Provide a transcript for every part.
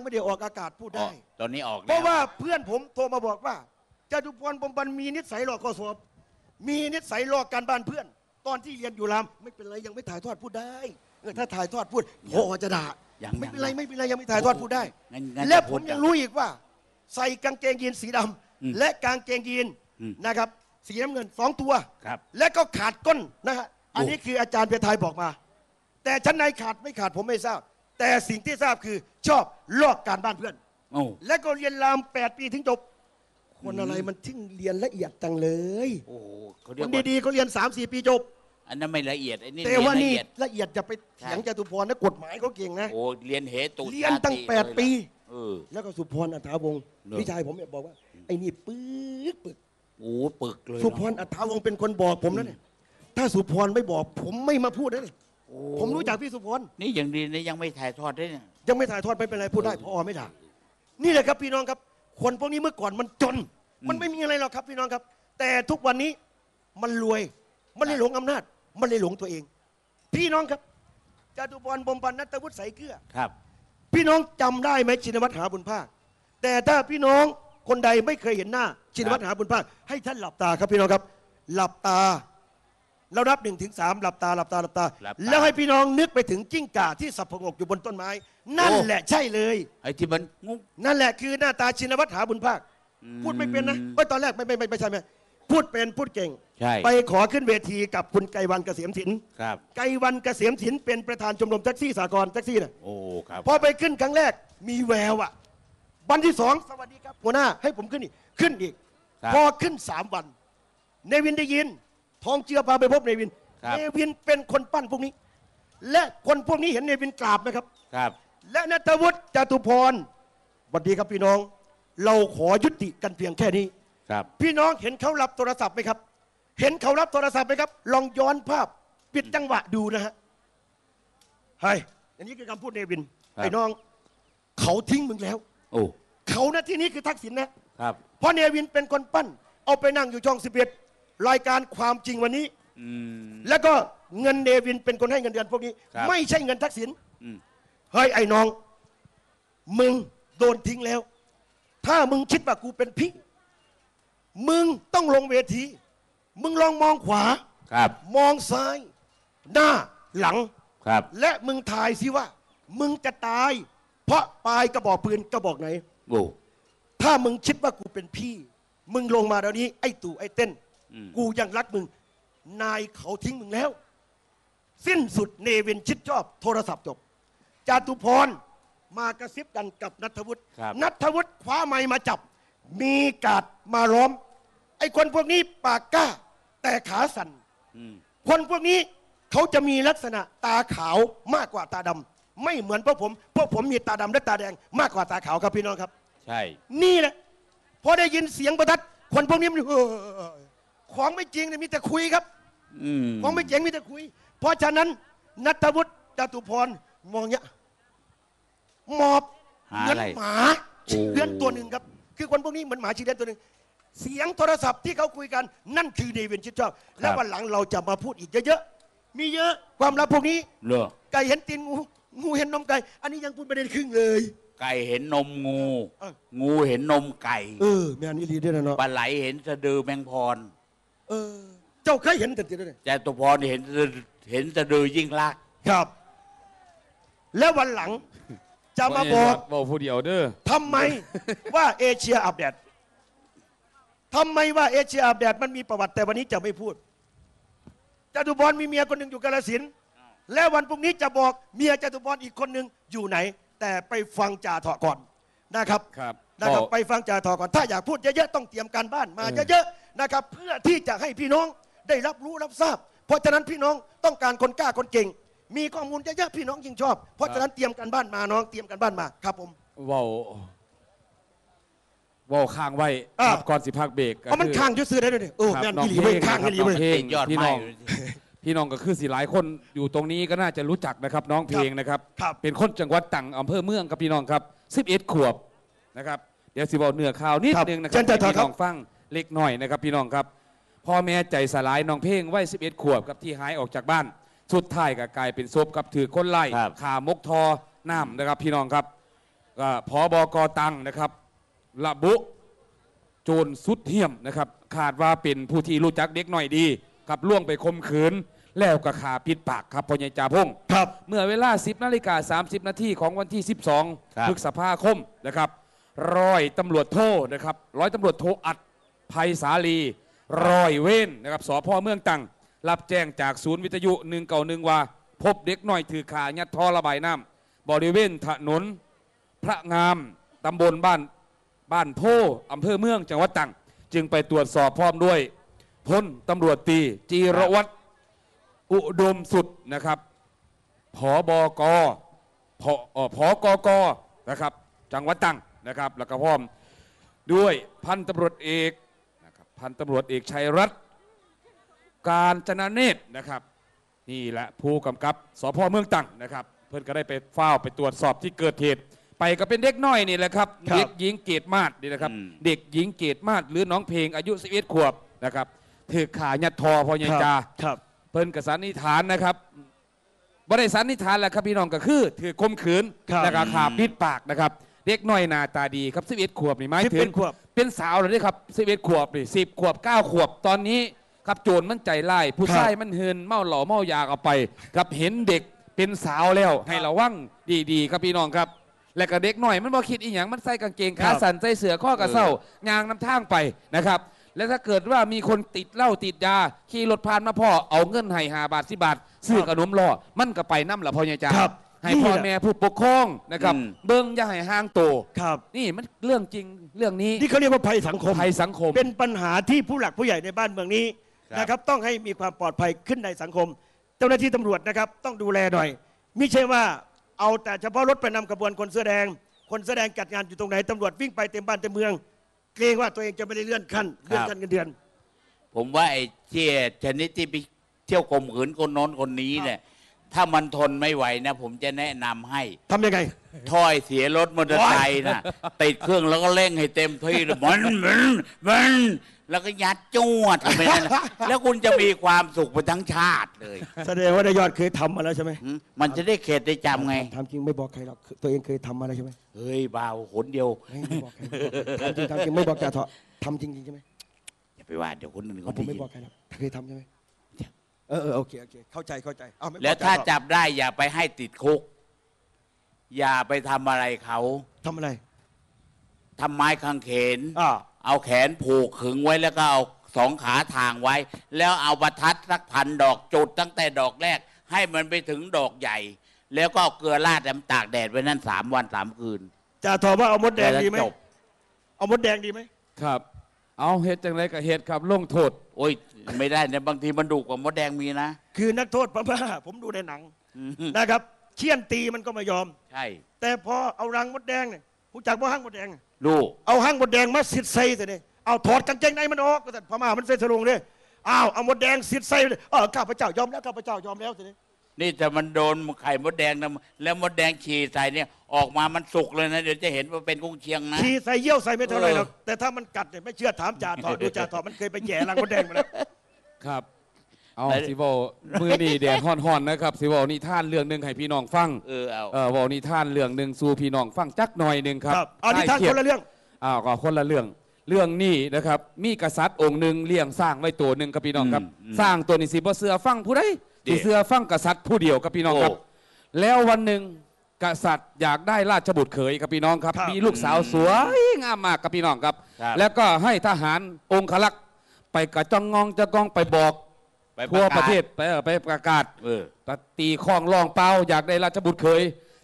ยังไม่ได้ออกอากาศพูดอ๋อได้ ตอนนี้ออกเพแล้วราะว่าเพื่อนผมโทรมาบอกว่าจตุพรบมบันมีนิสัยหลอกข้อสอบ มีนิสัยหลอกการบ้านเพื่อน ตอนที่เรียนอยู่รามไม่เป็นไรยังไม่ถ่ายทอดพูดได้เออถ้าถ่ายทอดพูดพอจะด่ายังไม่เป็นไรยังไม่เป็นไรยังไม่ถ่ายทอดพูดได้งั้นงั้นและจะผพูมดยังกันรู้อีกว่า ใส่กางเกงยีนสีดำอืมและกางเกงยีนอืมนะครับ สีน้ำเงินสองตัวครับและก็ขาดก้นนะฮะอันโอ้นี้คืออาจารย์เพียรไทยบอกมา แต่ชั้นในขาดไม่ขาดผมไม่ทราบ แต่สิ่งที่ทราบคือชอบลอกการบ้านเพื่อน โอ้และก็เรียนราม8ปีถึงจบ คนอะไรมันทิ้งเรียนละเอียดจังเลยโอ้โหเขาคเรียกนว่าดีๆเขาเรียน3 4ปีจบ อันนั้นไม่ละเอียดไอ้นี่แต่เรียนว่าละนี่เอียด ละเอียดจะไปเถียงใช่ จตุพรนะกฎหมายเขาเก่งนะ โอ้เรียนเหตุเรียนตั้งชาติแปดเลยล่ะปี เออ แล้วก็สุพรอัฐาวงศ์เหรอพี่ชายผมเนี่ยบอกว่าไอ้นี่ปึ๊กปึกโอ้ปึกเลยสุพเนรอะอัฐาวงศ์เป็นคนบอกผมนะเนี่ยถ้าสุพรไม่บอกผมไม่มาพูดนะเนี่ยโอ้ ผมรู้จักพี่สุพรนี่ยังดีนะยังไม่ถ่ายทอดได้เนี่ยยังไม่ถ่ายทอดไม่เป็นไรพูดได้พอไม่ด่านี่แหละครับพี่น้องครับ คนพวกนี้เมื่อก่อนมันจน มันไม่มีอะไรหรอกครับพี่น้องครับ แต่ทุกวันนี้มันรวย มันเลยหลงอำนาจ มันเลยหลงตัวเอง พี่น้องครับจตุพรบมปันนัตวุฒิใสเกลือครับ พี่น้องจำได้ไหมชินวัตรหาบุญภาค แต่ถ้าพี่น้องคนใดไม่เคยเห็นหน้า ชินวัตรหาบุญภาค ให้ท่านหลับตาครับพี่น้องครับ หลับตา เรานับหนึ่งถึงสามหลับตาหลับตาหลับตา หลับตา แล้วให้พี่น้องนึกไปถึงจิ้งก่าที่สับพงกอยู่บนต้นไม้ นั่นโอ้แหละใช่เลย ไอ้ที่มันงุ้ง นั่นแหละคือหน้าตาชินวัตรหาบุญภาค อืมพูดไม่เป็นนะเอ้ยตอนแรกไม่ไม่ไม่ไม่ใช่ไหมพูดเป็นพูดเก่ง ใช่ ไปขอขึ้นเวทีกับคุณไกรวันเกษมศิลป์ครับ ไกรวันเกษมศิลป์เป็นประธานชมรมแท็กซี่สากลแท็กซี่น่ะ โอ้ครับพอไปขึ้นครั้งแรกมีแววอะวันที่สองสวัสดีครับหัวหน้าให้ผมขึ้นอีก ขึ้นอีก ครับ พอขึ้นสามวัน เนวินได้ยิน ทองเจือพาไปพบเนวิน ครับ เนวินเป็นคนปั้นพวกนี้ และคนพวกนี้เห็นเนวินกราบไหมครับ ครับและนัทวุฒิจตุพรสวัสดีครับพี่น้อง เราขอยุติกันเพียงแค่นี้ ครับ พี่น้องเห็นเขารับโทรศัพท์ไหมครับ เห็นเขารับโทรศัพท์ไหมครับ ลองย้อนภาพปิดจังหวะดูนะฮะไฮอันนี้คือคำพูดเนวินครับ ไอ้น้อง เขาทิ้งมึงแล้ว โอ้เขานะที่นี้คือทักษิณนะครับ เพราะเนวินเป็นคนปั้น เอาไปนั่งอยู่ช่องสิบเอ็ด รายการความจริงวันนี้ อืม แล้วก็เงินเนวินเป็นคนให้เงินเดือนพวกนี้ ครับ ไม่ใช่เงินทักษิณอืมเฮ้ยไอ้น้อง มึงโดนทิ้งแล้ว ถ้ามึงคิดว่ากูเป็นพี่ มึงต้องลงเวที มึงลองมองขวา ครับ มองซ้าย หน้าหลัง ครับ และมึงทายสิว่า มึงจะตาย เพราะปลายกระบอกปืนกระบอกไหน โอ้ ถ้ามึงคิดว่ากูเป็นพี่ มึงลงมาเดี๋ยวนี้ไอ้ตู่ไอ้เต้นอืม กูยังรักมึง นายเขาทิ้งมึงแล้ว สิ้นสุดเนวินชิดชอบ โทรศัพท์จบ จาตุพรมากระซิบกันกับนัทวุฒิครับนัทวุฒิคว้าไม้มาจับ มีกาดมาล้อม ไอ้คนพวกนี้ปากกล้า แต่ขาสั่นอืมคนพวกนี้เขาจะมีลักษณะตาขาวมากกว่าตาดำไม่เหมือนพวกผมพวกผมมีตาดำและตาแดงมากกว่าตาขาวครับพี่น้องครับ ใช่ นี่แหละพอได้ยินเสียงประทัดคนพวกนี้มันเออ ของไม่จริงเนี่ยมีแต่คุยครับอืมของไม่เจ๋งมีแต่คุย เพราะฉะนั้น นัทวุฒิจตุพรมองเนี้ยหมอบหาเหมือะนไรหมาโอ้ชีเดือนตัวหนึ่งครับ คือคนพวกนี้เหมือนหมาชีเดือนตัวหนึ่งเสียงโทรศัพท์ที่เขาคุยกัน นั่นคือเดวินชิดชอบ แล้ววันหลังเราจะมาพูดอีกเยอะๆมีเยอะความลับพวกนี้เหรอไก่เห็นตีนงูงูเห็นนมไก่ อันนี้ยังพูดไม่ได้ครึ่งเลย ไก่เห็นนมงูเอองูเห็นนมไก่ เออแม่นอี่ลีด้วยนะเนาะปลาไหลเห็นสะดือแมงพร เออ เจ้าเคยเห็นแต่ตีด้วยจตุพรเห็นสะดือเห็นสะดือยิ่งลักษณ์ครับ แล้ววันหลังจะมาบอกบอกผู้เดียวเด้อทำไมว่าเอเชียอัปเดตทำไมว่าเอเชียอัปเดตมันมีประวัติแต่วันนี้จะไม่พูดจตุพรมีเมียคนหนึ่งอยู่กาลสินธุ์และวันพรุ่งนี้จะบอกเมียจตุพรอีกคนหนึ่งอยู่ไหน แต่ไปฟังจ่าเถาะก่อนนะครับครับนะครับบอกไปฟังจ่าเถาะก่อน ถ้าอยากพูดเยอะๆต้องเตรียมการบ้านมาเยอะๆ นะครับเพื่อที่จะให้พี่น้องได้รับรู้รับทราบ เพราะฉะนั้นพี่น้องต้องการคนกล้าคนเก่ง มีข้อมูลเยอะๆพี่น้องยิ่งชอบ เพราะฉะนั้นเตรียมการบ้านมาน้องเตรียมการบ้านมาครับผม เว้าเว้าค้างไว้อ่า ครับก่อนสิพักเบรกเพราะมันค้างอยุ่ซื้อได้ด้วยนี่โอ้ครับแม่นน้องอีหลีเพลเว้ยงค้างนะคอีรับหลีเว้ยน้องเพลงยอดพี่ไม้น้องพี่น้องก็คือสิหลายคนอยู่ตรงนี้ก็น่าจะรู้จักนะครับ น้องเพลงนะครับ ครับเป็นคนจังหวัดตังอำเภอเมืองครับพี่น้องครับ11ขวบนะครับ เดี๋ยวสิบอกเนื้อข่าวนิดครับนึงนะคเชิรับญจ่าให้เถาะพี่น้องฟัง เล็กหน่อยนะครับพี่น้องครับพ่อแม่ใจสลายน้องเพลงวัย11 ขวบครับที่หายออกจากบ้าน สุดท้ายก็กลายเป็นศพกับถือคนไล่ครับขามกทอน้ำนะครับพี่น้องครับก็พอบกตังนะครับระบุโจรสุดเหี้ยมนะครับคาดว่าเป็นผู้ที่รู้จักเด็กหน่อยดีครับล่วงไปข่มขืน แล้วก็ขาปิดปากครับพญายจาพงศ์ครับ เมื่อเวลา 10นาฬิกา30 นาทีของวันที่ครับ12พฤษภาคมนะครับร้อยตำรวจโทนะครับร้อยตำรวจโทอัด ภัยสาลีร้อยเว้นนะครับสพเมืองตังรับแจ้งจากศูนย์วิทยุ191ว่า พบเด็กน้อยถือขายัดท่อระบายน้ำบริเวณถนน พระงามตำบลบ้านบ้านโพอำเภอเมืองจังหวัดตังจึงไปตรวจสอบพร้อมด้วยพลตำรวจตีจีรวัตรอุดมสุดนะครับผอบกพเอ่อผอกกนะครับ จังหวัดตังนะครับ แล้วก็พร้อมด้วยพันตำรวจเอก พันตำรวจเอกชัยรัตน์การจนาเนตรนะครับ นี่แหละผู้กำกับสพเมืองตรังนะครับ เพื่อนก็ได้ไปเฝ้าไปตรวจสอบที่เกิดเหตุ ไปก็เป็นเด็กน้อยนี่แหละครับ ครับเด็กหญิงเกตมาศนี่นะครับ อืมเด็กหญิงเกตมาศหรือน้องเพลงอายุ11ขวบนะครับถือขายัดทอพอยังจา ครับ เพิ่นกับสันนิษฐานนะครับบริสันนิษฐานแหละครับพี่น้องก็คือถือคมขืนครับแล้วก็ขาปิดปากนะครับ เด็กน้อยหน้าตาดีครับ11ขวบนี่หมายถึง11ขวบ เป็นสาวเลยครับ11ขวบนี่10ขวบ9ขวบตอนนี้ครับโจรมันใจไล่ผู้ครับชายมันเฮินเมาเหล่าเมายาเอาไปครับเห็นเด็กเป็นสาวแล้วให้ระวังดีๆ ครับพี่น้องครับ และก็เด็กหน่อยมันบ่คิดอีหยังมันใส่กางเกงครัขาบสั้นใส่เสือข้อกระเซ้ายางน้ำทางไปนะครับ และถ้าเกิดว่ามีคนติดเหล้าติดยาขี่รถผ่านมาพ่อเอาเงินให้หาบาทสิบาทซื้อขนมรอมันก็ไปน้ำละพ่อใหญ่จ้าครับ ให้นี่พ่อแหละแม่ผู้ปกครองนะครับ อืม เบิ้งอย่าให้ห่างโต ครับ นี่มันเรื่องจริงเรื่องนี้นี่เขาเรียกว่าภัยสังคม ภัยสังคม เป็นปัญหาที่ผู้หลักผู้ใหญ่ในบ้านเมืองนี้ครับ นะครับ ต้องให้มีความปลอดภัยขึ้นในสังคม เจ้าหน้าที่ตำรวจนะครับ ต้องดูแลหน่อยไม่ใช่ว่าเอาแต่เฉพาะรถไปนำกระบวนคนเสื้อแดง คนเสื้อแดงจัดงานอยู่ตรงไหนตำรวจวิ่งไปเต็มบ้านเต็มเมือง เกรงว่าตัวเองจะไม่ได้เลื่อนขั้นเลื่อนขั้นเงินเดือน ผมว่าไอ้เจี๊ยชนิดที่ไปเที่ยวข่มขืนคนโน้นคนนี้เนี่ย ถ้ามันทนไม่ไหวนะ ผมจะแนะนำให้ทำยังไง ถ้อยเสียรถมอเตอร์ไซค์นะติดเครื่องแล้วก็เร่งให้เต็มที่เลยมันมันมันแล้วก็ยัดจวดเข้าไปนั่นนะแล้วคุณจะมีความสุขไปทั้งชาติเลยแสดงว่านายยอดเคยทำมาแล้วใช่ไหมหืมมันจะได้เข็ดได้จำไง ทำจริงไม่บอกใครหรอกตัวเองเคยทำมาแล้วใช่ไหมเฮ้ยบ่าวหนเดียวไม่บอกใครทำจริงทำจริงไม่บอกจ่าเถอะทำจริงๆใช่ไหมอย่าไปว่าเดี๋ยวคนอื่นเอาเขาผมได้ไม่ยิน บอกใครหรอกเคยทำใช่ไหม เออเออโอเคโอเคเข้าใจเข้าใจเอาไม่บอกแล้วถ้าจ่เถอะจับได้อย่าไปให้ติดคุก อย่าไปทำอะไรเขาทำอะไรทำไม้กางเขนอ่าเอาแขนผูกขึงไว้แล้วก็เอาสองขาทางไว้ แล้วเอาประทัดสักพันดอกจุดตั้งแต่ดอกแรก ให้มันไปถึงดอกใหญ่ แล้วก็เอาเกลือราดน้ำตากแดดไว้นั่นสามวันสามคืนจ่าถอว่าเอามดแดงล้วดีไหมจบ เอามดแดงดีไหมครับ เอาเฮ็ดจังไรกับเฮ็ดครับลงโทษ โอ้ยไม่ได้นะบางทีมันดุกว่ามดแดงมีนะ คือนักโทษพม่าผมดูในหนังอืมนะครับเชี่ยนตีมันก็ไม่ยอม ใช่ แต่พอเอารังมดแดงเนี่ยรู้จักว่าห้างมดแดงอะลูกเอาห้างมดแดงมาสิดใส่แต่เนี่ยเอาถอดกางเกงในมันออกก็แต่พม่ามันใส่สลงเนี่ยอ้าวเอามดแดงสิดใส่เลยเออข้าพเจ้ายอมแล้วข้าพเจ้ายอมแล้วแต่เนี่ย นี่แต่มันโดนไข่มดแดงนะแล้วมดแดงฉี่ใส่เนี่ยออกมามันสุกเลยนะเดี๋ยวจะเห็นว่าเป็นกุ้งเชียงนะขี่ใส่เยี่ยวใส่ไม่เท่าไหรหรอกเออแต่ถ้ามันกัดเนี่ยไม่เชื่อถามจ่าถอดดูจ่าถอดมันเคยไปแย่รังมดแดงมาแล้ว ครับ เอาแต่สิเวามือนี่แดดฮ้อนๆนะครับ สิเวานิทานเรื่องหนึ่งให้พี่น้องฟังเออเอาเออเวานิทานเรื่องหนึ่งสู่พี่น้องฟังจักหน่อยหนึ่งครับครับเอานิทานคลยคนละเรื่อง อ้าวก็คนละเรื่อง เรื่องนี้นะครับ มีกษัตริย์องค์หนึ่งเลี้ยงสร้างไว้ตัวหนึ่งครับพี่น้องครับ อืมสร้างตัวนี้สิบ่เสือฟังผู้ใดเดี๋สิยวเสือฟังกษัตริย์ผู้เดียวครับพี่น้องครับ โอ้ แล้ววันหนึ่งกษัตริย์อยากได้ราชบุตรเขยครับพี่น้องครับ ครับมีลูกสาวสวยงามมากครับพี่น้องครับ ครับ แล้วก็ให้ทหารองคลักษ์ไปกระจ้องงองจะกองไปบอกไปทั่วกาศประเทศไปเออไปประกาศ เออตีข้องรองเปล่าอยากได้ราชบุตรเขย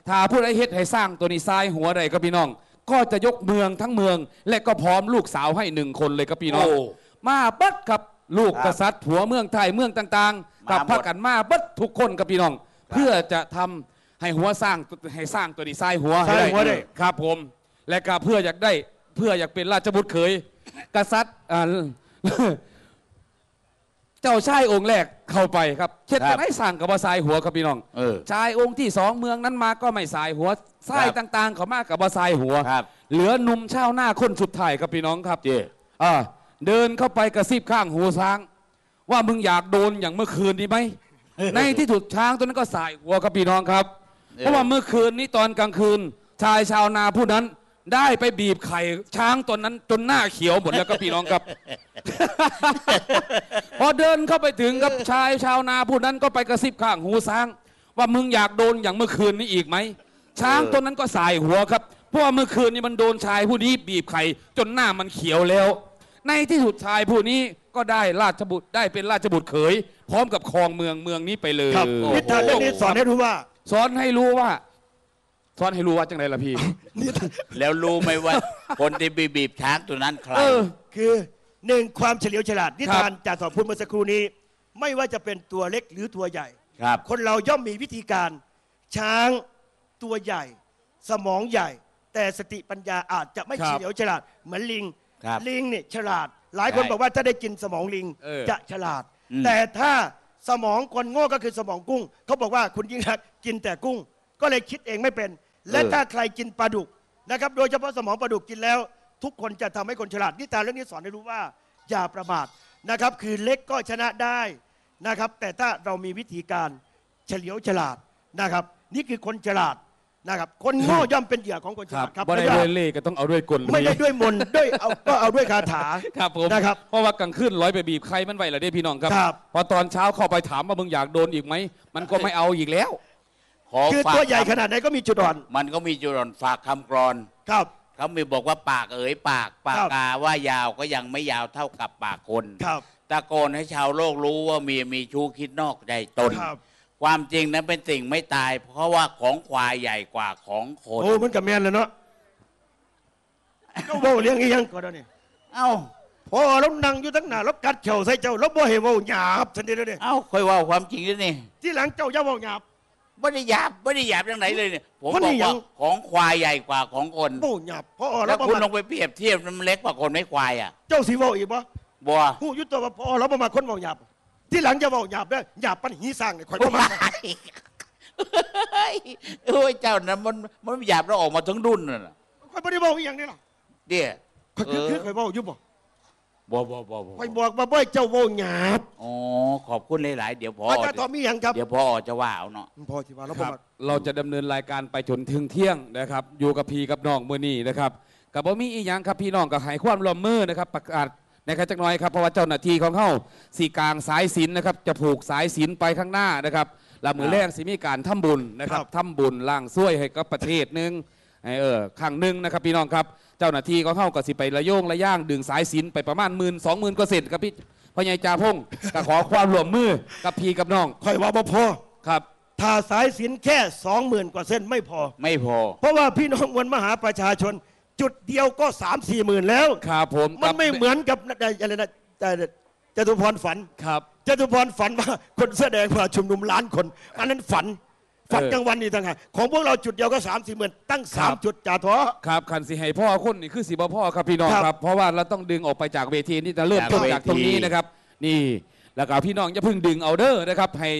ถ้าผู้ใดเฮ็ดให้สร้างตัวนี้ทรายหัวใดก็พี่น้อง ก็จะยกเมืองทั้งเมือง และก็พร้อมลูกสาวให้หนึ่งคนเลยครับพี่น้องโอ้ มาเบัดครับลูกครับกษัตริย์หัวเมืองไทยเมืองต่างๆ กับมาหมด พากันมาเบัดทุกคนครับพี่น้อง เพื่อจะทำให้หัวสร้างให้สร้างตัวนี้ทรายหัวทรายหัวได้ ครับผม และก็เพื่ออยากได้เพื่ออยากเป็นราชบุตรเขย กษัตริย์อ่าเจ้าชายองค์แรกเข้าไปครับเช็ดครัจะบให้สั่งกับว่าทรายหัวครับพี่น้องเออชายองค์ที่สองเมืองนั้นมาก็ไม่สายหัวทรายครับต่างๆเขามากับว่าทรายหัวครับ เหลือหนุ่มเช่าวหน้าคนสุดท้ายครับพี่น้องครับเจ้อ่าเดินเข้าไปกระซิบข้างหูช้าง ว่ามึงอยากโดนอย่างเมื่อคืนดีไหมในที่ถุดช้างตัวนั้นก็สายหัวครับพี่น้องครับ เพราะว่าเมื่อคืนนี้ตอนกลางคืน ชายชาวนาผู้นั้น ได้ไปบีบไข่ช้างตัวนั้นจนหน้าเขียวหมดแล้วก็พี่น้องครับ พอเดินเข้าไปถึงครับชายชาวนาผู้นั้นก็ไปกระซิบข้างหูช้าง ว่ามึงอยากโดนอย่างเมื่อคืนนี้อีกไหมช้างตัวนั้นก็สายหัวครับ เพราะว่าเมื่อคืนนี้มันโดนชายผู้นี้บีบไข่จนหน้ามันเขียวแล้ว ในที่สุดชายผู้นี้ก็ได้ราชบุตรได้เป็นราชบุตรเขย พร้อมกับครองเมืองเมืองนี้ไปเลยครับนิทานเรื่องนี้สอนให้รู้ว่า สอนให้รู้ว่า สอนให้รู้ว่าจังไรล่ะพี่นิทานแล้วรู้ไหมว่า คนที่บีบีบช้างตัวนั้นใคร เออ คือหนึ่งความเฉลียวฉลาดนิทานครับจากสอบพูดเมื่อสักครู่นี้ ไม่ว่าจะเป็นตัวเล็กหรือตัวใหญ่ ครับ คนเราย่อมมีวิธีการ ช้างตัวใหญ่ สมองใหญ่ แต่สติปัญญาอาจจะไม่ครับเฉลียวฉลาด เหมือนลิง ครับลิงเนี่ยฉลาด หลายคนใช่บอกว่าถ้าได้กินสมองลิงเออจะฉลาด อืม แต่ถ้าสมองคนโง่ก็คือสมองกุ้งเขาบอกว่าคุณยิ่งรักษณ์กินแต่กุ้ง ก็เลยคิดเองไม่เป็น และถ้าใครกินปลาดุกนะครับ โดยเฉพาะสมองปลาดุกกินแล้ว ทุกคนจะทำให้คนฉลาดนิทานเรื่องนี้สอนให้รู้ว่า อย่าประมาทนะครับ คือเล็กก็ชนะได้นะครับ แต่ถ้าเรามีวิธีการเฉลียวฉลาดนะครับ นี่คือคนฉลาดนะครับ คนโง่ย่อมเป็นเหยื่อของคนฉครัลาบดครับบ่ได้ไม่ด้วยได้เล่ห์ก็ต้องเอาด้วยกลไม่ได้ด้วยมนต์ด้วยเอาก็เอาด้วยคาถาครับผมนะครับเพราะว่ากลางคืนร้อยไปบีบใครมันไหวเหรอเด้พี่น้องครับครับพอตอนเช้าเข้าไปถามว่ามึงอยากโดนอีกไหมมันก็ไม่เอาอีกแล้ว ขอคือฝากตัวใหญ่คำขนาดไหนก็มีจุดอ่อน มันก็มีจุดอ่อนฝากคำกรอน ครับ เขามีบอกว่าปากเอ๋ยปาก ปากครับ กาว่ายาวก็ยังไม่ยาวเท่ากับปากคน ครับ ตะโกนให้ชาวโลกรู้ว่าเมียมีชู้คิดนอกใจตน ครับ ความจริงนั้นเป็นสิ่งไม่ตาย เพราะว่าของควายใหญ่กว่าของคน โอ้มันกับแมนเลยเนาะก็เว้าเลี้ยงอีหยังก่อนเดี๋ยวนี่เอ้า พอเรานั่งอยู่ตั้งนานแล้วกัดเข่าใส่เจ้าแล้วบ่ให้เว้าหยาบทันทีเลยเนี่ยเอ้าค่อยว่าความจริงด้วยนี่ ที่หลังเจ้าอย่าเว้าหยาบ ไม่ได้หยาบไม่ได้หยาบยังไหนเลยเนี่ยผมมันบนี่อกยัว่าง ของควายใหญ่กว่าของคนเว้าหยาบพอเราแล้วบ่คุณมาลองไปเปรียบเทียบมันเล็กกว่าคนไม่ควายอะเจ้าสิเว้าอีกบ่บัวผู้ยุติว่าพอเราบ่มาคนเว้าหยาบที่หลังจะเว้าหยาบเด้อหยาบปันหีสร้างเนี่ยข่อยบ่มาโอ้ยเจ้านะมันมันหยาบแล้วออกมาทั้งดุนน่ะข่อยบ่ได้เว้าอีหยังนี่ล่ะเดี๋ยข่อยคือคือข่อยเว้าอยู่บ่ บัวบัวบัวบัวข่อยบอกว่าบ่ให้เจ้าเว้าหยาบอ๋อขอบคุณหลายๆเดี๋ยวพออาจารย์ตอบมีหยังครับเดี๋ยวพอจะว่าเอาเนาะพอที่ว่าเราคบ่รับมาเราจะดำเนินรายการไปจนถึงเที่ยงนะครับ อยู่กับพี่กับน้องมือนี้นะครับกับบ่มีอีหยังครับพี่น้องกับหายความร่วมมือนะครับประกาศนะครับจักหน่อยครับเพราะว่าเจ้าหน้าที่ของเขาสีกลางสายสินนะครับจะผูกสายสินไปข้างหน้านะครับแล้วมือแรกสิมีการทำบุญนะครับทำบุญล่างซ้วยให้กับประเทศหนึงให้เออข้างหนึ่งนะครับพี่น้องครับ เจ้าหน้าที่ของเขาก็สิไประโยงระย่างดึงสายสินไปประมาณหมื่นสองหมื่นกว่าเศษครับพี่พ่อใหญ่จ่าพงศ์ก็ขอความร่วมมือกับพี่กับน้องข่อยว่าบ่พอครับถ้าสายสินแค่20,000กว่าเส้นไม่พอ ไม่พอ เพราะว่าพี่น้องมวลมหาประชาชน จุดเดียวก็สามสี่หมื่นแล้วครับผมมันกับไม่เหมือนกับอะไรนะจตุพรฝันครับจตุพรฝันว่าคนแสดงมาชุมนุมล้านคน อันนั้นฝัน ฝันเออกลางวันนี่ต่างหากของพวกเราจุดเดียวก็สามสี่หมื่นตั้งครัสามบจุดจ่าท้อ ครับคันสิให้พ่อคนนี่คือสิบ่พ่อครับพี่น้องครับครับ เพราะว่าเราต้องดึงออกไปจากเวทีนี่จะเริ่มต้นจากเวทีจากตรงนี้นะครับ นี่แล้วก็พี่น้องอย่าเพิ่งดึงเอาเด้อนะครับ ให้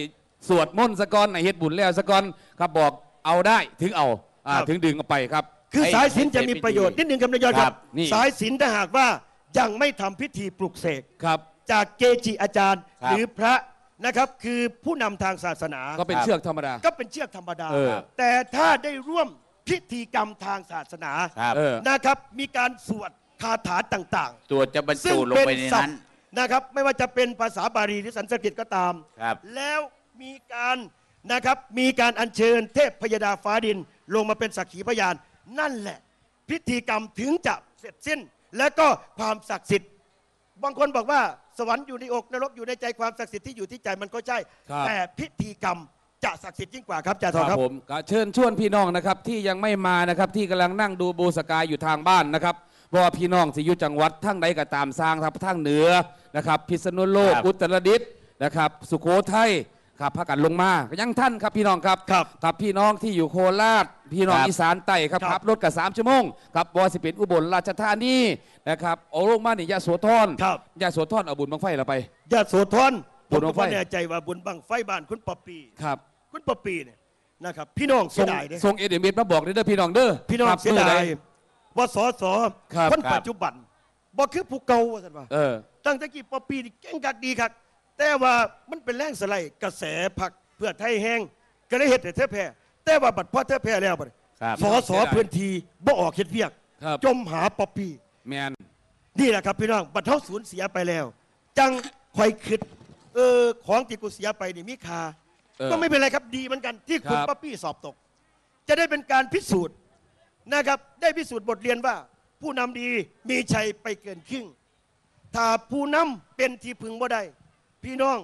สวดมนต์สะก่อนให้เฮ็ดบุญแล้วสะก่อนครับบอกเอาได้ถึงเอาอ่าถึงดึงออกไปครับคือให้สายสินจะมีให้ประโยชน์พิธีนิดหนึ่งครับนายยอดคครัรับ บนี่สายสินถ้าหากว่ายังไม่ทำพิธีปลุกเสก ครับ จากเกจิอาจารย์ ครับ หรือพระ นะครับคือผู้นำทางศาสนา ก็เป็นครับเชือกธรรมดา ก็เป็นเชือกธรรมดา เออ แต่ถ้าได้ร่วมพิธีกรรมทางศาสนาครับ เออ นะครับ มีการสวดคาถาต่างตัวจะบรรๆ ซึ่งจุลงเป็นไปในศัพนั้น ท์นะครับ ไม่ว่าจะเป็นภาษาบาลีหรือสันสกฤตก็ตาม ครับ แล้วมีการนะครับ มีการอัญเชิญเทพพยดาฟ้าดิน ลงมาเป็นสักขีพยาน นั่นแหละ พิธีกรรมถึงจะเสร็จสิ้น และก็ความศักดิ์สิทธิ์ บางคนบอกว่า สวรรค์อยู่ในอกนรกอยู่ในใจความศักดิ์สิทธิ์ที่อยู่ที่ใจมันก็ใช่ ครับ แต่พิธีกรรมจะศักดิ์สิทธิ์ยิ่งกว่าครับจ่าคทองรับครับผมก็เชิญชวนพี่น้องนะครับที่ยังไม่มานะครับที่กำลังนั่งดูบูสกายอยู่ทางบ้านนะครับเพราะว่าพี่น้องสิอยู่จังหวัดทั้งใดก็ตามสร้างครับทั้งเหนือนะครับพิษณุโลกครับ อุตรดิตถ์นะครับสุโขทัย ครับพากันลงมาก็ยังท่านครับพี่น้องครับครับกับพี่น้องที่อยู่โคราชพี่น้องครับอีสานใต้ครับครับขับรถกับสามชั่วโมงครับวอสิเป็นอุบลราชธานีนะครับเอาลงมานี่ยะโสธรครับ ยะโสธรเอาบุญบังไฟเราไปญาติโสธรบุผมญบั้ก็งไฟไม่แน่ใจว่าบุญบังไฟบ้านคุณปอปี ครับคุณปอปีเนี่ยนะครับ พี่น้องเสีส่ยงดายเนี่ยส่งเอเดมิดมาบอกเด้อพี่น้องเด้อพี่น้องครับเสียดายมื้อใว่าสอสอครับคนครับ ปัจจุบันบ่คือผู้เก่าว่าสันว่าเออ ตั้งแต่กี่ปอปีนี่เก่งกักดีครับ แต่ว่ามันเป็นแรงสไลด์กระแสพักเพื่อไทยแห้งก็เลยเฮ็ดให้เธอแพ้แต่ว่าบัดพอเธอแพ้แล้วบัดครับสอสอพื้นที่บ่ออกเฮ็ดเวียก ครับ จมหาป๊อปปี้แมนนี่แหละครับพี่น้องบัตรเท่าสูญเสียไปแล้ว จังคอยคิดเออของที่กูเสียไปนี่มีค่าเออ ก็ไม่เป็นไรครับดีเหมือนกันที่คุณครับ ป๊อปปี้สอบตก จะได้เป็นการพิสูจน์นะครับได้พิสูจน์บทเรียนว่า ผู้นำดีมีชัยไปเกินครึ่ง ถ้าผู้นำเป็นที่พึงบ่ได้ พี่น้อง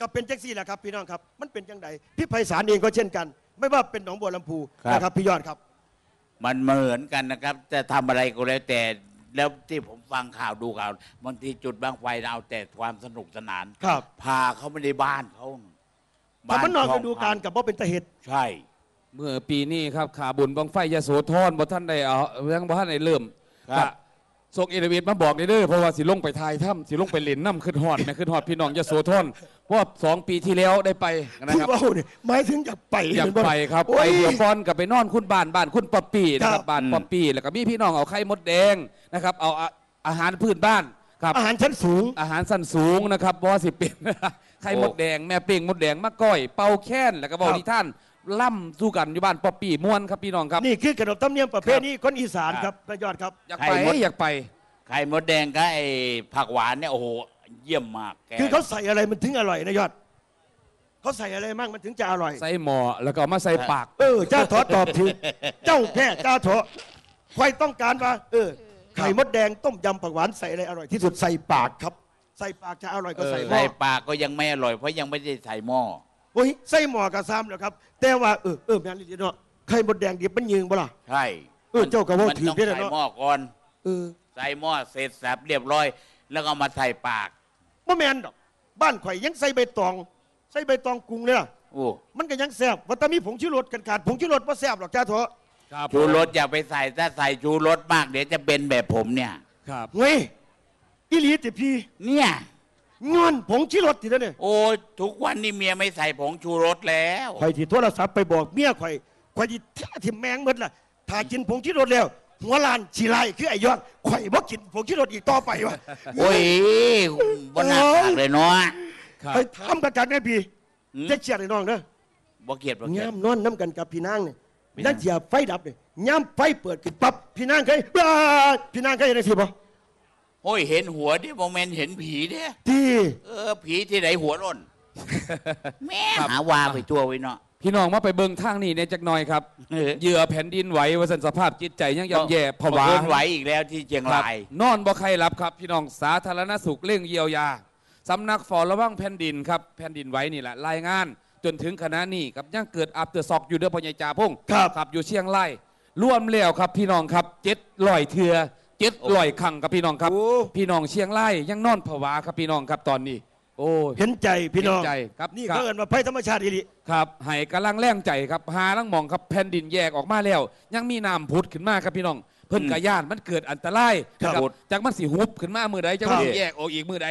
ก็เป็นแจ็คซี่แหละครับ พี่น้องครับ มันเป็นจังไดพี่ไพศาลเองก็เช่นกัน ไม่ว่าเป็นหนองบัวลำพูครับ นะครับพี่ยอดครับ มันเหมือนกันนะครับ จะทำอะไรก็แล้วแต่แล้วที่ผมฟังข่าวดูข่าวบางทีจุดบางไฟเอาแต่ความสนุกสนานครับ พาเขาไม่ได้บ้านเขาถ้ามันนอนช่ฤดูกาลกับว่าเป็นตะเหตุใช่ เมื่อปีนี้ครับขาบุญบังไฟยโสธรบ่ท่านได้เอายังบ่ท่านได้เริ่มครับก็ ส่งเอเดวิดมาบอกได้เด้อเพราะว่าสิลงไปทายถ้ำสิลงไปเล่นน้ำขึ้นฮอดนะขึ้นฮอดพี่น้องยโสธรเพราะว่าสองปีที่แล้วได้ไปนะคุณครับว่าเนี่ยหมายถึงอยากไปอยากเห็นบ่ไปครับโอ้ไปยเดี๋ยวฟอนกับไปนอนคุณบ้านบ้านคุณป๊อปปี้นะคครัรับบบ้านป๊อปปี้แล้วก็มีพี่น้องเอาไข่มดแดงนะครับ เอาอาอาหารพื้นบ้านครับ อาหารชั้นสูง อาหารสั้นสูงนะครับบอสิเป็น ไข่มดแดงแม่เป่งมดแดงมะก้อย เป่าแค้นแล้วก็บอครับนิท่าน ล่ำสู้กันอยู่บ้านป๊อปปี้ม่วนครับพี่น้องครับ นี่คือขนบธรรมเนียมประเพณีคนอีสานครับนายยอดครับ อยากไปอยากไป ไข่มดแดงกับไอ้ผักหวานเนี่ยโอ้โหเยี่ยมมากแกคือเขาใส่อะไรมันถึงอร่อยนายยอดเขาใส่อะไรมั่งมันถึงจะอร่อย ใส่หมอแล้วก็เอามาใส่ปาก เออเจ้าทอตอบถูกเจ้าแพ้เจ้าทอใครต้องการว่าเออไข่มดแดงต้มยำผักหวานใส่อะไรอร่อยที่สุดใส่ปากครับ ใส่ปากจะอร่อยก็ใส่หม้ใส่อปากก็ยังไม่อร่อยเพราะยังไม่ได้ใส่หม้อ โอ้ยใส่หม้อกระซ้ำแล้วครับ แต่ว่าเออเออแม่นดีเนาะไข่มดแดงดิบมันยืงบ่ล่ะ ใช่เออเจ้าก็ว่ามันถือต้องได้แล้วใส่เนอะหม้อก่อนเออใส่หม้อเสร็จสับเรียบร้อย แล้วก็เอามาใส่ปากบ่แม่นดอก บ้านข่อยยังใส่ใบตอง ใส่ใบตองกรุงเลยล่ะโอ้มันก็ยังแซ่บว่าแต่มีผงชูรสกันขาดผงชูรสบ่แซ่บหรอกจ้าเถอะครับชูรสอย่าไปใส่ถ้าใส่ชูรสมากเดี๋ยวจะเป็นแบบผมเนี่ย ครับเฮ้ยอีหลีติพี่ เนี่ย งอนผงชูรสติแล้วเนี่ยโอ้ยทุกวันนี้เมียไม่ใส่ผงชูรสแล้วข่อยที่โทรศัพท์ไปบอกเมียข่อยข่อยที่ท่าที่แมงหมดล่ะถ้ากินผงชูรสแล้ว หัวลานฉีไรคือไอ้ยอดข่อยบ่กินผงชูรสอีกต่อไปวะโอ้ยบนหน้าปากเลยเนาะครับไปถามกันกันแน่พี่หืมจะเชียดไอ้น้องเด้อบ่เกลียดบ่เกลียย่าดมนอนน้ำกันกับพี่นางเนี่ยพี่นางนั่นเสียไฟดับเลยย่ามไฟเปิดขึ้นปั๊บพี่นางเคยบ้าพี่นางเคยได้สิบ่ โอ้ยเห็นหัวดิโมเมนเห็นผีเด้ที่ เออ ผีที่ไหนหัวร่น แม่ครับหาว่าไปตัวไว้เนาะ พี่น้องมาไปเบิ่งทางนี้เนี่ยจักหน่อยครับเออ เหยื่อแผ่นดินไหวว่าสันสภาพจิตใจยังย่ำแย่ผวาเกินไหวอีกแล้วที่เชียงครับราย นอนบ่ใครรับครับ พี่น้องสาธารณสุขเร่งเยียวยา สำนักฝอระวังแผ่นดินครับ แผ่นดินไหวนี่แหละรายงาน จนถึงขณะนี้ครับยังเกิดอับเตอร์ซอกอยู่เด้อพ่อใหญ่จ่าพงครับ ครับอยู่เชียงรายรวมแล้วครับพี่น้องครับเจ็ดลอยเถือ เจ็ดลอยขังครับพี่น้องครับ โอ้ พี่น้องเชียงรายยังนอนผวาครับพี่น้องครับตอนนี้ โอ้ย เห็นใจพี่น้องเห็นใจครับนี่ครับ เขาเอินว่าภัยธรรมชาติอีหลีครับให้กำลังแรงใจครับหาลังมองครับแผ่นดินแยกออกมาแล้ว ยังมีน้ำพุดขึ้นมาครับพี่น้อง เพิ่นกระย่านมันเกิดอันตรายครับนะจากมันสิหุบขึ้นมามือใดจากมันครับสิแยกออกอีกมือใด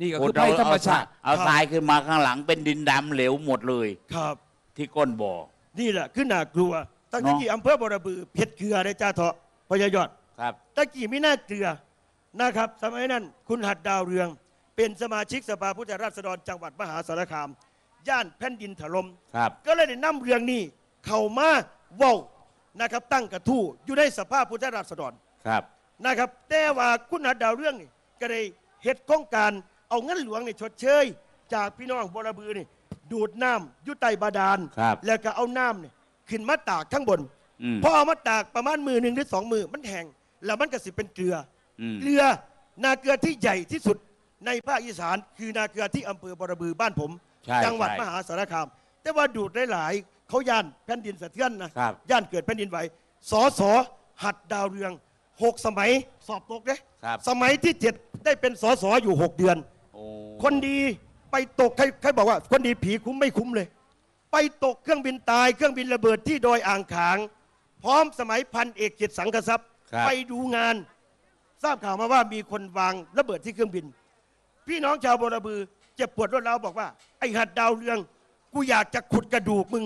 นี่ก็โอ้คือเราภัยธรรมชาติ เอาทรายขึ้นมาข้างหลังเป็นดินดำเหลวหมดเลย ครับ ที่ก้นบ่อ นี่แหละคือน่ากลัวตั้งแต่เนาะ ที่อำเภอบรบือเพชรเกลือได้จ้าเถาะพญายอด ครับ ตะกี้ไม่น่าเกลือนะครับ สมัยนั้น คุณหัดดาวเรือง เป็นสมาชิกสภาผู้แทนราษฎรจังหวัดมหาสารคาม ย่านแผ่นดินถล่มครับ ก็เลยได้นำเรื่องนี้ เข้ามาเว้านะครับ ตั้งกระทู้อยู่ในสภาผู้แทนราษฎรครับนะครับ แต่ว่าคุณหัดดาวเรื่องนี่ก็ได้เหตุโครงการเอาเงินหลวงนี่ชดเชย จากพี่น้องบรบือนี่ดูดน้ำอยุไตบาดาลครับแล้วก็เอาน้ำนี่ขึ้นมาตากข้างบนอืมพอเอามาตากประมาณมือหนึ่งหรือสองมือมันแห้ง แล้วมันก็สิเป็นเกลืออืมเกลือนาเกลือที่ใหญ่ที่สุดในภาคอีสานคือนาเกลือที่อำเภอบรบือบ้านผม ใช่จัหวัดใช่ มหาสารคาม แต่ว่าดูดได้หลายๆเขาย่านแผ่นดินสะเทือนนะครับ ย่านเกิดแผ่นดินไหวสอสอหัดดาวเรืองหกสมัยสอบตกเด้ครับ สมัยที่เจ็ดได้เป็นสอสออยู่หกเดือน โอ้คนดีไปตกใครใครบอกว่า คนดีผีคุ้มไม่คุ้มเลย ไปตกเครื่องบินตายเครื่องบินระเบิดที่ดอยอ่างขาง พร้อมสมัยพันเอกจิตสังกทรัพย์ครับ ไปดูงาน ทราบข่าวมาว่ามีคนวางระเบิดที่เครื่องบิน พี่น้องชาวบรบือเจ็บปวดรวดร้าวบอกว่า ไอ้หัดดาวเรือง กูอยากจะขุดกระดูกมึง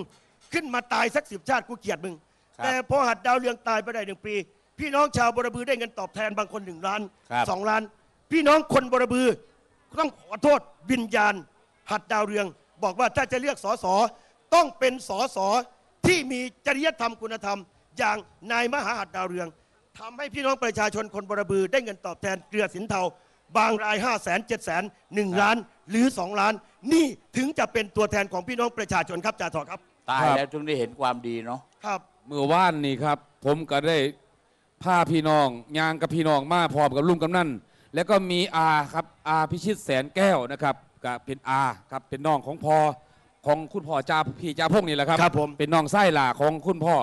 ขึ้นมาตายสักสิบชาติกูเกลียดมึงครับแต่พอหัดดาวเรืองตายไปได้หนึ่งปี พี่น้องชาวบรบือได้เงินตอบแทนบางคนหนึ่งล้านครับสองล้าน พี่น้องคนบรบือต้องขอโทษวิญญาณ หัดดาวเรือง บอกว่าถ้าจะเลือกสอสอต้องเป็นสอสอที่มีจริยธรรมคุณธรรม อย่างนายมหาหัดดาวเรือง ทำให้พี่น้องประชาชนคนบรบือ ได้เงินตอบแทนเกลือสินเทา บางราย5 0 0 0 0 0 7 0 0 0 1ล้าน หรือ 2 ล้าน นี่ถึงจะเป็นตัวแทนของพี่น้องประชาชนครับจ่าถอครับ ตายครับแล้วถึงได้เห็นความดีเนาะครับ เมื่อวานนี่ครับ ผมก็ได้พาพี่น้องยางกับพี่น้องมาพร้อมกับลุงกำนันแล้วก็มีอาครับอาพิชิตแสนแก้วนะครับก็เป็นอาครับเป็นน้องของพ่อของคุณพ่อจ่าพี่จ่าพงนี่แหละครับครับผมเป็นน้องไส้หล่าของคุณพ่อ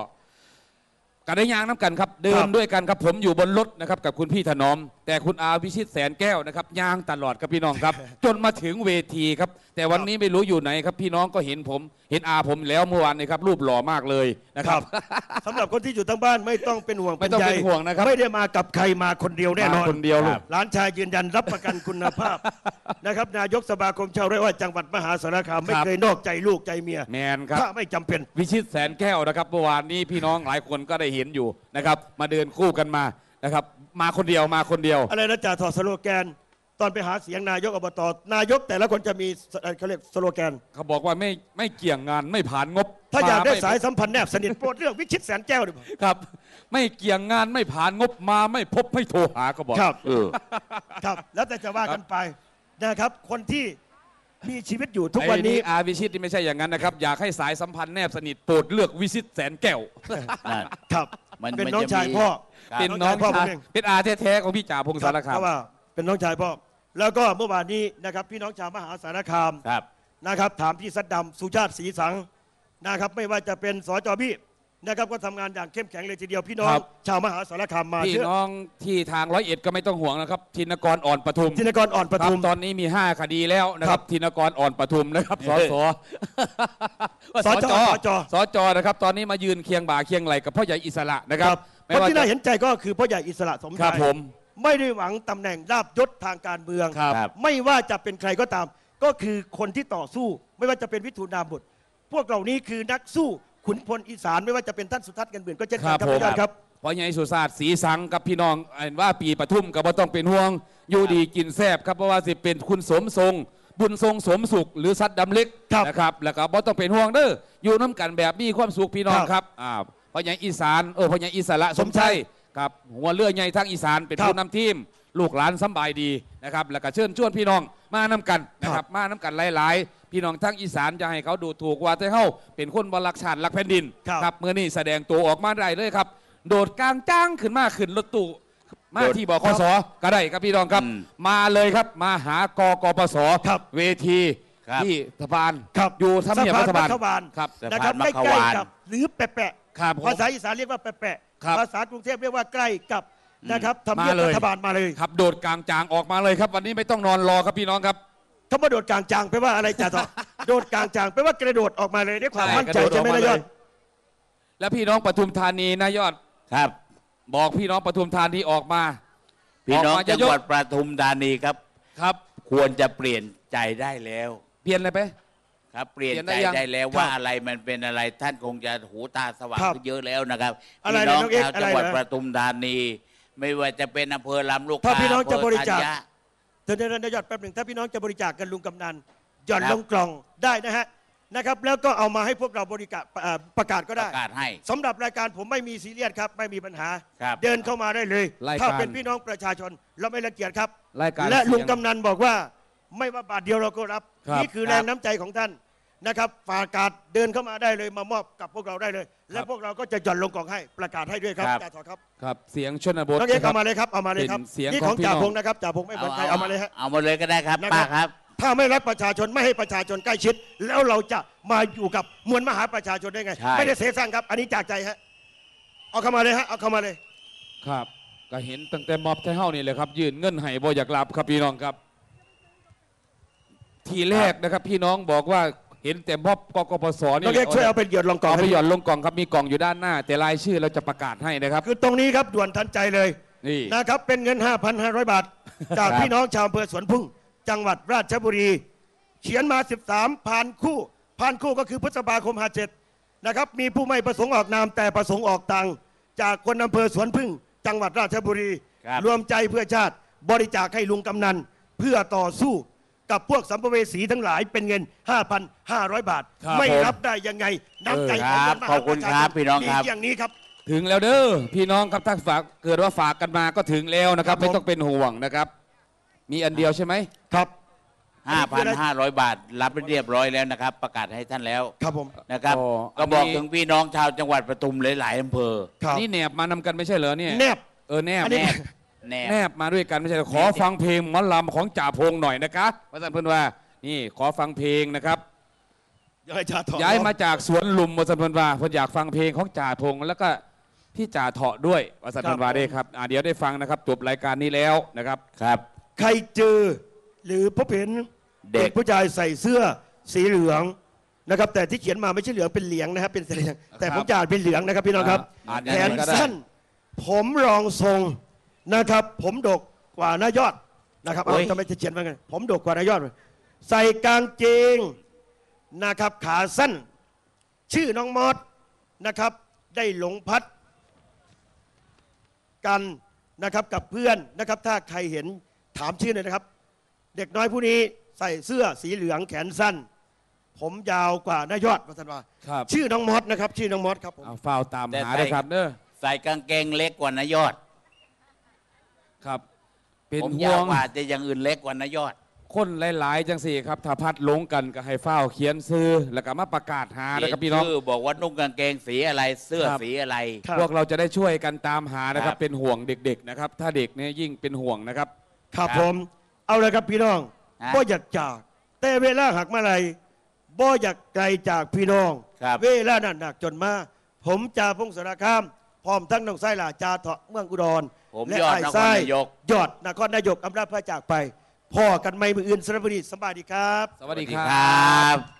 ก็ได้ยางน้ำกันครับเดิครันบด้วยกันครับผมอยู่บนรถนะครับกับคุณพี่ถนอม แต่คุณอาพิชิตแสนแก้วนะครับยางตลอดครับพี่น้องครับ จนมาถึงเวทีครับ แต่วันนี้ไม่รู้อยู่ไหนครับ พี่น้องก็เห็นผม เห็นอาผมแล้วเมื่อวานนี้ครับรูปหล่อมากเลยนะครับ สำหรับคนที่อยู่ทั้งบ้านไม่ต้องเป็นห่วงไม่ต้องใยเป็นห่วงนะครับ ไม่ได้มากับใครมาคนเดียวแน่นอนมาคนเดียวลูก หลานชายยืนยันรับประกันคุณภาพ นะครับ นายกสมาคมชาวไร่อ้อยจังหวัดมหาสารคามไม่ครับเคยนอกใจลูกใจเมียแมนครับ ถ้าไม่จำเป็น วิชิตแสนแก้วนะครับเมื่อวานนี้พี่น้องหลายคนก็ได้เห็นอยู่นะครับ มาเดินคู่กันมานะครับ มาคนเดียวมาคนเดียว อะไรนะจ่าถอดสโลแกน ตอนไปหาเสียงนายกอบตนายกแต่ละคนจะมีเอ่อเขาเรียกสโลแกน เขาบอกว่าไม่ไม่เกี่ยงงานไม่ผ่านงบถ้าอยากได้มม่สายสัมพันธ์แนบสนิทโปรดเรื่องวิชิตแสนแก้วดีกว่า ครับ ไม่เกี่ยงงานไม่ผ่านงบมาไม่พบไม่โทรหาก็บอกครับ เออ ครับ แล้วแต่จะว่ากันไปนะครับ คนที่ มีชีวิตอยู่ทุกวันนี้ ไอ้อาวิชิตที่ไม่ใช่อย่างนั้นนะครับ อยากให้สายสัมพันธ์แนบสนิทโปรดเลือกวิชิตแสนแก้วนั่นครับ มันเป็นมันน้องจะชายมีพ่อ ครับเป็นน้องพ่อผชามยเองเป็นอาแท้ๆของพี่จ่าพงศสารคามเพราะว่าเป็นน้องชายพ่อ แล้วก็เมื่อวานนี้นะครับ พี่น้องชาวมหาสารคามครับนะครับ ถามพี่สัดดำสุชาติศรีสังนะครับ ไม่ว่าจะเป็นสจบี้ นะครับก็ทำงานอย่างเข้มแข็งเลยทีเดียวพี่น้อง ครับ ชาวมหาสารคามมาพี่เชื่อน้องที่ทางร้อยเอ็ดก็ไม่ต้องห่วงนะครับทินกรอ่อนปทุมธินกรอ่อนปครัทุบมตอนนี้มี 5 คดีแล้วนะคครัรับบธินกรอ่อนปทุมนะครับสเฮ้ยสว่าสจสจสจนะครับ ตอนนี้มายืนเคียงบ่าเคียงไหลกับพ่อใหญ่อิสระนะคครัรับบไม่คนว่าที่จะน่าเห็นใจก็คือพ่อใหญ่อิสระสมครัชาบยผมไม่ได้หวังตำแหน่งลาบยศทางการเมือง ครับครับ ไม่ว่าจะเป็นใครก็ตาม ก็คือคนที่ต่อสู้ ไม่ว่าจะเป็นวิทูลนามบุตรพวกเหล่านี้คือนักสู้ ขุนพลอีสานไม่ว่าจะเป็นท่านสุทัศน์กันเบือนก็เช่นคกัรันบครับผมพี่ยอดครับพ่อใหญ่สุศาสตร์ศรีสังกับพี่น้องเห็นว่าปีปทุมก็บ่ต้องเป็นห่วงอยู่ดีกินแซบครับเพราะว่าสิเป็นคุณสมทรง บุญทรงสมสุข หรือสัตว์ดำเล็กครับนะครับแล้วก็บ่ต้องเป็นห่วงเด้ออยู่น้ำกันแบบมีความสุขพี่น้องครับครับอ่าพ่อใหญ่อีสานเออพ่อใหญ่อิสระสมชัยครับหัวเรือใหญ่ทางอีสานเป็นครับผู้นำทีม ลูกหลานสำบายดีนะครับแล้วก็เชิญชวนพี่น้องมาน้กันนะคครัรับบมาน้กันหลาย ๆ พี่น้องทั้งอีสานจะให้เขาดูถูกว่าแต่เฮาเป็นคนบรักชาติรักแผ่นดินครับครับเมื่อนี้แสดงตัวออกมาได้เลยครับ โดดกลางจ้างขึ้นมาขึ้นรถตู้มาโดดที่บขสก็ได้ครับพี่น้องครับอืมมาเลยครับมาหากกปสครับเวทีครับที่รัฐบาลครับอยู่ทำเนียบรัฐบาลสภรัฐบาลครับสะพานนะครับมัใกคคล้วานๆกับหรือแปะครับผมๆภาษาอีสานเรียกว่าแปะครับๆภาษากรุงเทพเรียกว่าใกล้กับ นะครับทำเนียบมาเลยรัฐบาลมาเลยครับโดดกลางจางออกมาเลยครับ วันนี้ไม่ต้องนอนรอครับพี่น้องครับคำว่าโดดกลางจางแปลว่าอะไรจ่าต่อโดดกลางจางแปลว่ากระโดดออกมาเลยด้วยความใช่มั่นใจกระโดดใช่ไหมออกมานายยอดเลยแล้วพี่น้องปทุมธานีนายอดครับ บอกพี่น้องปทุมธานีออกมา พี่น้องออกมาจังเยอะๆหวัดปทุมธานีครับครับ ควรจะเปลี่ยนใจได้แล้ว เปลี่ยนเลยไปครับเปลี่ยนเปลี่ยนใจได้ยังได้แล้วครับว่าอะไรมันเป็นอะไรท่านคงจะหูตาสว่างครับขึ้นเยอะแล้วนะครับอะไรพี่น้องนะน้องเอ็กซ์ชาวจังหวัดอะไรนะปทุมธานี ไม่ว่าจะเป็นอำเภอลำลูกถ้ากาพี่น้องจะำเภบริจาคธัญญ เดี๋ยวเดี๋ยวเดี๋ยวยอดแป๊บหนึ่งถ้าพี่น้องจะบริจาคกันลุงกำนันหย่อนครับ ลงกล่องได้นะฮะนะครับ แล้วก็เอามาให้พวกเราบริจาคเอ่อประกาศก็ปได้ระกาศให้ สำหรับรายการผมไม่มีซีเรียสครับ ไม่มีปัญหา ครับ เดินเข้ามาได้เลย รายการ ถ้าเป็นพี่น้องประชาชนเราไม่รังเกียจครับ รายการและลุงเสีย กำนันบอกว่า ไม่ว่าบาทเดียวเราก็รับ ครับ นี่คือแรงน้ำใจของท่าน นะครับฝากการเดินเข้ามาได้เลยมามอบกับพวกเราได้เลย และพวกเราก็จะหย่อนลงกล่องให้ประกาศให้ด้วยครับครับ จ่าถอครับครับเสียงชนบทน้องเอกครัเอาบมาเลยครับเอามาเลยครับเป็นเสียงนี่ขขอองงพี่จ่าน้อง พงนะครับจ่าพงไม่สนใจเอามาเลยฮะ เอามาเลยก็ได้ครับนะครับ ป้าครับ ถ้าไม่รักประชาชนไม่ให้ประชาชนใกล้ชิด แล้วเราจะมาอยู่กับมวลมหาประชาชนได้ไง ใช่ ไม่ได้เสแสร้งครับ อันนี้จากใจฮะเอาเข้ามาเลยฮะเอาเข้ามาเลย ครับก็เห็นตั้งแต่ม็อบไทเฮ้านี่เลยครับ ยื่นเงินให้บ่อยากรับครับพี่น้องครับ ทีแรกนะครับ พี่น้องบอกว่า เห็นแต่ม็อบกกปสน้นี่องเอกช่วยเอาไปหยดลงกล่องเอาไปให้หย่อนลงกล่องครับมีกล่องอยู่ด้านหน้า แต่รายชื่อเราจะประกาศให้นะครับ คือตรงนี้ครับด่วนทันใจเลยนี่นะครับเป็นเงิน 5,500 บาท จากครับพี่น้องชาวอำเภอสวนพึ่ง จังหวัดราชบุรี เขียนมา 13พันคู่พันคู่ก็คือพฤษภาคม57นะครับมีผู้ไม่ประสงค์ออกนามแต่ประสงค์ออกตังค์จากคนอำเภอสวนพึ่ง จังหวัดราชบุรีครับรวมใจเพื่อชาติบริจาคให้ลุงกำนัน เพื่อต่อสู้ กับพวกสัมภเวสีทั้งหลายเป็นเงิน 5,500 บาท ครับไม่ผมรับได้ยังไงน้ำใจเออของครับนมหาขอบคุณประชาครับชนพี่น้องครับมีอย่างนี้ครับ ถึงแล้วเด้อพี่น้องครับถ้าฝากเกิดว่าฝากกันมาก็ถึงแล้วนะครับ ครับผม ไม่ต้องเป็นห่วงนะครับ มีอันเดียวใช่ไหมครับ 5,500 บาท รับไปเรียบร้อยแล้วนะครับ ประกาศให้ท่านแล้วครับผม นะครับอ๋อก็บอกอันนี้ถึงพี่น้องชาวจังหวัดปทุมหลายๆอำเภอ ครับ นี่แนบมานำกันไม่ใช่เหรอเนี่ยแนบ เออแนบอันแนนี้บ แนบ แนบมาด้วยกันไม่ใช่เหรอขอฟังเพลงหมอลำของจ่าพงหน่อยนะคะพระท่านเพื่อนว่า นี่ขอฟังเพลงนะครับ ย้ายชาถอดย้ายมาจากสวนลุมวัสันเพันวาเพิ่นอยากฟังเพลงของจ่าพงแล้วก็พี่จ่าเถาะด้วยวัสันเพันวาได้ครับอ่าเดี๋ยวได้ฟังนะครับจบรายการนี้แล้วนะครับครับ ใครเจอหรือพบเห็นเด็ก ผู้ชายใส่เสื้อสีเหลืองนะครับ แต่ที่เขียนมาไม่ใช่เหลืองเป็นเหลียงนะครับเป็นสีเหลืองแต่ผมจะอ่านเป็นเหลืองนะครับพี่น้องครับอ่านแขยังนไงก็ได้ สั้น ผมรองทรง นะครับ ผมดกกว่าหน้ายอดนะครับเอาโอ้ย ทำไมจะเขียนมาไงผมดกกว่าหน้ายอดใส่กางเกงนะครับขาสั้น ชื่อน้องมอสนะครับ ได้หลงพัดกันนะครับกับเพื่อนนะครับ ถ้าใครเห็นถามชื่อหน่อยนะครับ เด็กน้อยผู้นี้ใส่เสื้อสีเหลืองแขนสั้น ผมยาวกว่าหน้ายอดพัฒนว่าครับชื่อน้องมอสนะครับ ชื่อน้องมอสครับผม เอาฝ้าวตามแต่หาใส่ด้วยครับเด้อใส่กางเกงเล็กกว่านายอด ครับ เป็นผมห่ยาวงกว่าแต่อย่างอื่นเล็กกว่านายอด คนหลาย ๆ จังสี่ครับถ้าพัดหลงกันก็ให้ฝ้าวเขียนซื้อแล้วก็มาประกาศหานะครับพี่น้อง ชื่อบอกว่านุ่งกางเกงสีอะไรเสื้อครับ สีอะไร ครับ พวกเราจะได้ช่วยกันตามหานะคครัรับ บ เป็นห่วงเด็ก ๆ นะครับ ถ้าเด็กเนี่ยยิ่งเป็นห่วงนะครับ ครับครับผม เอาเลยครับพี่น้องฮะบ่อยากจาก แต่เวลาหักมาไรบ่อยากไกลจากพี่น้อง ครับ เวลานั้นหนักจนมา ผมจ่าพงศรคาม พร้อมทั้งน้องไส้หลาจ่าเถาะเมืองอุดร ผมและยอดไอ้นครไส้นายก ยอดนครนายกอำนาจพระจากไปพ่อกันไม่มืออื่นสระบุรีสำบายดีครับ สวัสดีคครัรับบ